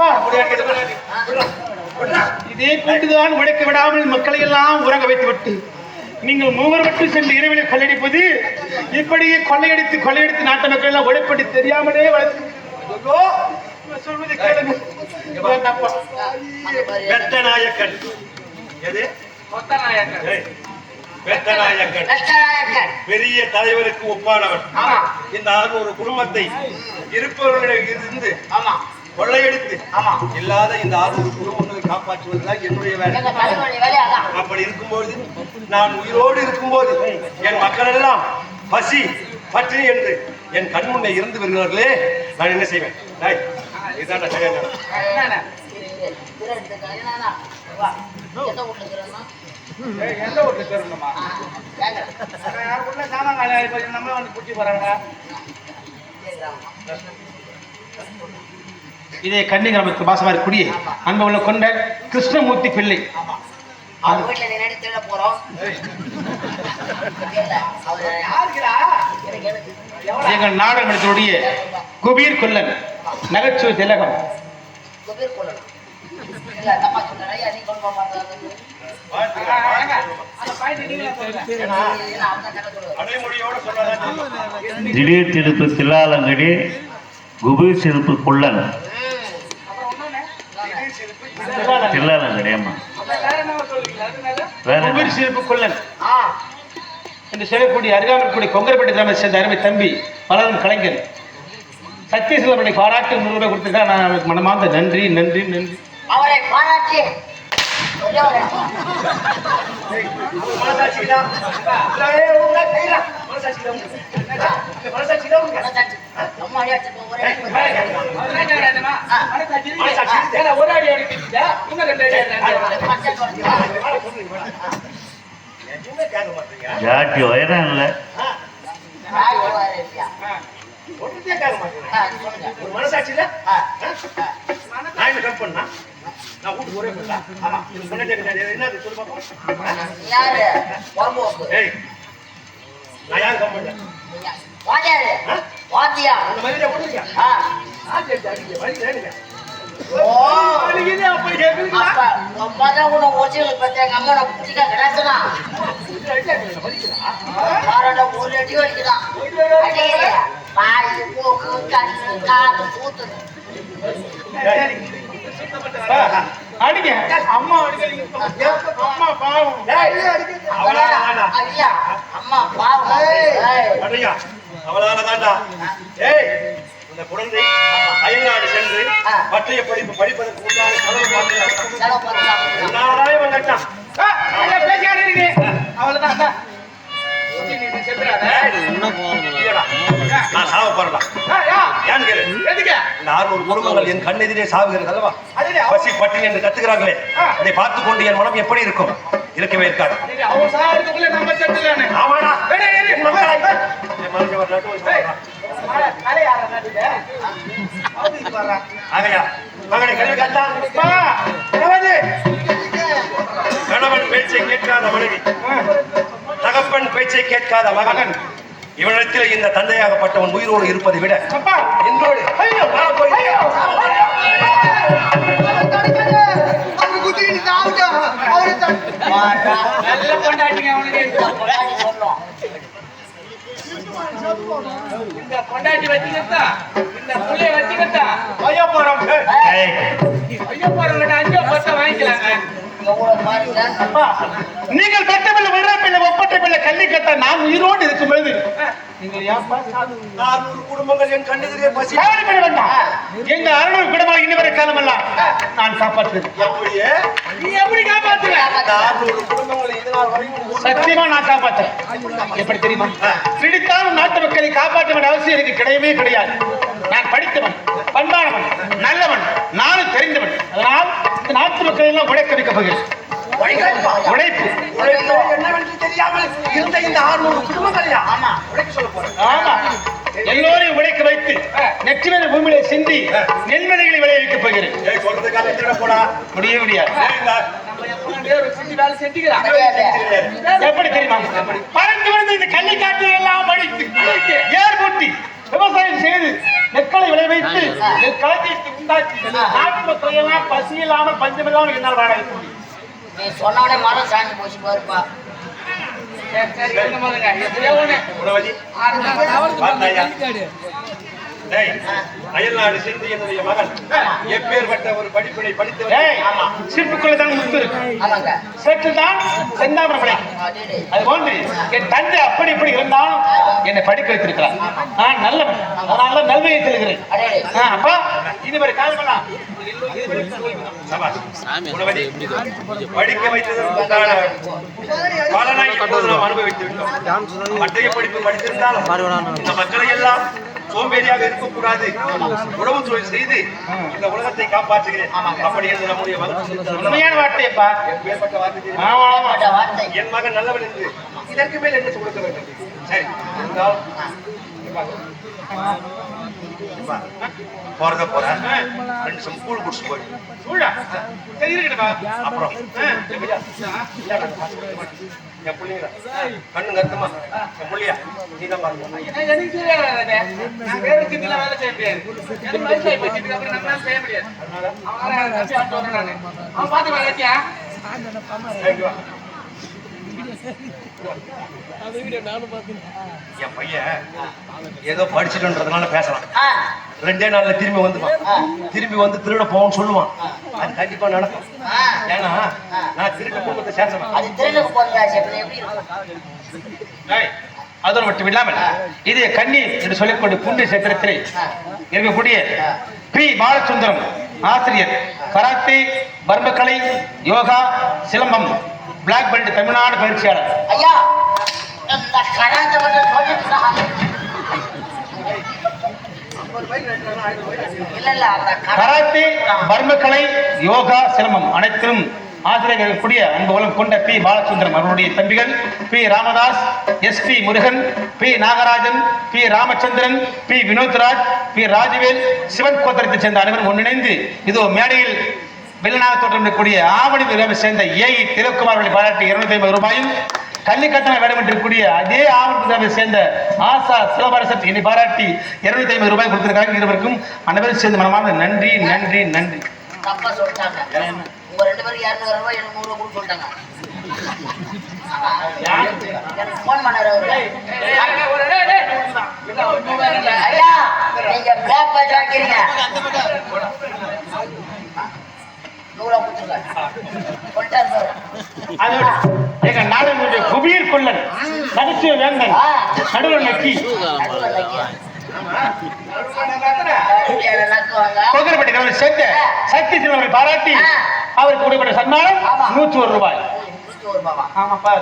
அப்பா. இதே கொண்டுதான் உடைக்க விடாமல் மக்களை எல்லாம் உறங்க வைத்து விட்டு நீங்கள் மூவர் மட்டும் சென்று இரவிலே கொள்ளையடிப்பது இப்படியே கொள்ளையடித்து கொள்ளையடித்து நாட்டு மக்கள் எல்லாம் உடைப்படி தெரியாமலே வளர்த்து சொல்வதை கேளுங்க. வேண்டாப்பா. வெத்தநாயக்கன் எது? லட்சநாயக்கன் பெரிய தலைவருக்கு ஒப்பானவன் ஆமா. இந்த அறுநூறு குடும்பத்தை இருப்பவர்களிடம் இருந்து ஆமா. கொள்ளையடித்து. ஆமா. இல்லாத இந்த அறுநூறு குடும்பங்களை காப்பாற்றுவதுதான் என்னுடைய வேலை. அப்படி இருக்கும்போது நான் உயிரோடு இருக்கும்போது என் மக்கள் எல்லாம் பசி பட்டினி என்று என் கண் முன்னே இருந்து வருகிறார்களே நான் என்ன செய்வேன்? நேரம். எந்த வீட்டுல கேக்குறேன். யாருக்குள்ள சாமான் காலி ஆகி நம்ம வந்து குட்டி போறாங்க இதே கன்னி கிராமத்துக்கு பாசமாரி குடி அங்க உள்ள கொண்ட கிருஷ்ணமூர்த்தி பிள்ளை. எங்கள் நாடகத்தினுடைய குபீர் கொல்லன் நகைச்சுவை திலகம். திடீர் திருப்பு தில்லாலங்கடி குபீர் சிறுப்பு குள்ளன் தில்லாலங்கடி ஆமா வேற சிறப்பு கொல்லன் என்று சொல்லக்கூடிய அருகாமைக்கூடிய கொங்கரப்பட்டி கிராமத்தை சேர்ந்த அருமை தம்பி பலரும் கலைஞர் சத்தியசிலமனை பாராட்டு நூறு ரூபாய் கொடுத்துட்டா நான் அவருக்கு மனமார்ந்த நன்றி நன்றி நன்றி. அவரை பாராட்டி ஜாட்டி உயரம் இல்லை. ஒன்றுதே கேட்க மாட்டேங்க ஒரு மனசாட்சியில்? நான் என்ன தப்பு பண்ணா? நான் வீட்டுக்கு ஒரே ஆமா. என்ன சொல்லு பாப்போம். யாரு? ஏய் நான் வாத்தியாரு. வாத்தியா? அந்த மாதிரி ஆ. ஆச்சு அடிக்க வழி வேணுங்க ஒரு அடி வலிக்குதான் காது அடிங்க. அம்மா அடிக்காதீங்க. அம்மா பாவம். அம்மா பாவம். தாண்டா ஏய். இந்த குழந்தை அயல்நாடு சென்று. பட்டய படிப்பு படிப்பதற்கு உண்டான செலவு பார்த்து செலவு பண்ணி சாப்பிடுறான். நாளாய் வந்துட்டான் பேசியாதீங்க. அவ்வளவுதான் நான் சாவ போறடா ஆ, யா, ஏன்னு கேளு? என் கண்ணெதிரே சாவுகிறது அல்லவா? பசி பட்டினி என்று கத்துக்கிறார்களே. அதை பார்த்து கொண்டு என் மனம் எப்படி இருக்கும்? இருக்கவே இருக்காது. ஆமாடா. ஆகையா மகனை கல்வி? கணவன் பேச்சை கேட்காத மனைவி. தகப்பன் பேச்சை கேட்காத மகன். இவனிடத்தில் இந்த தந்தையாகப்பட்டவன் உயிரோடு இருப்பதை விட என்னோடு போய் ஐயோ. வாடா. நல்ல பொண்டாட்டிங்க அவனுக்கு. சொல்லும். இந்த இந்த புள்ளைய ஐயோ போறோம். ஐயோ போறோம், அஞ்சோ வாங்கிக்கலாங்க. நீங்கள் பெற்ற பிள்ளை விடுற பிள்ளை ஒப்பற்ற பிள்ளை கல்வி கட்ட நான் உயிரோடு இருக்கும் பொழுது நீங்கள் ஏன்பா சாது நானூறு குடும்பங்கள் என் கண்ணெதிரே பசி. கவலைப்பட வேண்டாம். எங்க அருண் குடும்பம் இன்ன வரை காலமெல்லாம் நான் காப்பாற்றுவேன் அப்படியே? நீ எப்படி காப்பாற்றுவ நானூறு குடும்பங்களை இது நாள் வரையும் சத்தியமா நான் காப்பாற்றுறேன் எப்படி தெரியுமா? பிடித்தாலும் நாட்டு மக்களை காப்பாற்ற வேண்டிய அவசியம் எனக்கு கிடையவே கிடையாது. நான் படித்தவன் பண்பானவன் நல்லவன் நானும் தெரிந்தவன். அதனால் இந்த நாட்டு மக்களை எல்லாம் உழைக்க வைக்க போகிறேன். உழைப்பு. உழைப்பு என்னவென்று தெரியாமல் இருந்த இந்த ஆறுநூறு குடும்பங்களையா ஆமா உழைக்க சொல்ல போறேன். ஆமா. எல்லோரையும் உழைக்க வைத்து நெற்றிமேல பூமியில சிந்தி நெல்மணிகளை விளைவிக்க போகிறேன். முடிய முடியாது. எப்படி தெரியுமா? பறந்து விழுந்த இந்த கள்ளி காற்றை எல்லாம் அடித்து ஏர் பூட்டி விவசாயம் செய்து நெற்களை விளைவித்து நெற்களத்தை உண்டாக்கி நாட்டு மக்கள் எல்லாம் பசி இல்லாமல் பஞ்சம் இல்லாமல் என்னால் வாழ வைக்க முடியும் நீ சொன்னவனே மரம் சாஞ்சு போச்சு பாருப்பா. அயல்நாடு சென்று என்னுடைய மகன் எப்பேற்பட்ட ஒரு படிப்பினை படித்தவர் ஏய் சிற்புக்குள்ள தான் முத்து இருக்கு ஆமாங்க சேற்று தான் செந்தாமரம் அது போன்று என் தந்தை அப்படி இப்படி இருந்தாலும் என்னை படிக்க வைத்திருக்கிறார். நான் நல்லவன் அதனால நல்மையை செல்கிறேன் அப்பா இது மாதிரி காலமெல்லாம் படிக்க வைத்ததற்குண்டான பலனை இப்போது நாம் அனுபவித்து விட்டோம் மற்றைய படிப்பு படித்திருந்தாலும் இந்த மக்களை எல்லாம் சோம்பேறியாக இருக்கக்கூடாது. உணவு தொழில் செய்து இந்த உலகத்தை காப்பாற்றுகிறேன். அப்படி என்று நம்முடைய. உண்மையான வார்த்தையப்பா. எப்பேற்பட்ட வார்த்தை தெரியுமா? ஆமா ஆமா அந்த வார்த்தை. என் மகன் நல்லவன் என்று. இதற்கு மேல் என்ன கொடுக்க வேண்டும் போறத போற ரெண்டு சம் கூழ் குடிச்சு போய் சூழா சரி இருக்கட்டும்பா அப்புறம் என் பிள்ளைங்களா கண்ணு கருத்துமா என் பிள்ளையா நீ தான் பாருங்க என் பையன் ஏதோ படிச்சுட்டுன்றதுனால பேசலாம். ரெண்டே நாள்ல திரும்பி வந்துப்பான். திரும்பி வந்து திருட போவோம்னு சொல்லுவான். அது கண்டிப்பா நடக்கும். ஏன்னா நான் திருட்ட குடும்பத்தை இருக்கும்? அதோடு மட்டும் இல்லாமல் இது கன்னி என்று சொல்லிக்கொண்டு புண்ணிய சேத்திரத்திலே இருக்கக்கூடிய பி. பாலசுந்தரம் ஆசிரியர் கராத்தே பர்மக்கலை யோகா சிலம்பம். பிளாக் பெல்ட் தமிழ்நாடு பயிற்சியாளர். ஐயா கராத்தை பர்மக்கலை யோகா சிலம்பம் அனைத்திலும் ஆசிரியர் இருக்கக்கூடிய அன்பு உலகம் கொண்ட பி. பாலசுந்தரம் அவருடைய தம்பிகள் P. Ramadas S. P. Murugan P. Nagarajan P. Ramachandran P. Vinothraj P. Rajavel Sivan கோத்திரத்தைச் சேர்ந்த அனைவரும் ஒன்றிணைந்து இதோ மேடையில் வெள்ளனாக தோற்றமிடக்கூடிய ஆவணி விழாவை சேர்ந்த ஏ திலக்குமார் அவர்களை பாராட்டி இருநூத்தி ஐம்பது ரூபாயும் கல்விக்கட்டண வேடம் என்றக்கூடிய அதே ஆவணி விழாவை சேர்ந்த ஆசா சிவபாரசத் என்னை பாராட்டி இருநூத்தி ஐம்பது ரூபாய் கொடுத்திருக்காங்க இருவருக்கும் அனைவரும் சேர்ந்து மனமான நன்றி நன்றி நன்றி. தப்பா சொல்லிட்டாங்க. உங்க ரெண்டு பேரும் இருநூறு ரூபாய் எனக்கு நூறு ரூபாய் சொல்லிட்டாங்க. எனக்கு போன் பண்ணாரு அவரு. ஐயா நீங்க பிளாக் பேட்ச் ஆக்கிறீங்க நூறா எங்க நாடனுடைய குபீர் வேந்தன் நடுவர் நக்கி கோகரப்பட்டி சக்தி சிவனை பாராட்டி அவருக்கு கொடுக்கப்பட்ட சன்மானம் நூத்தி ஒரு ரூபாய் ஆமாப்பா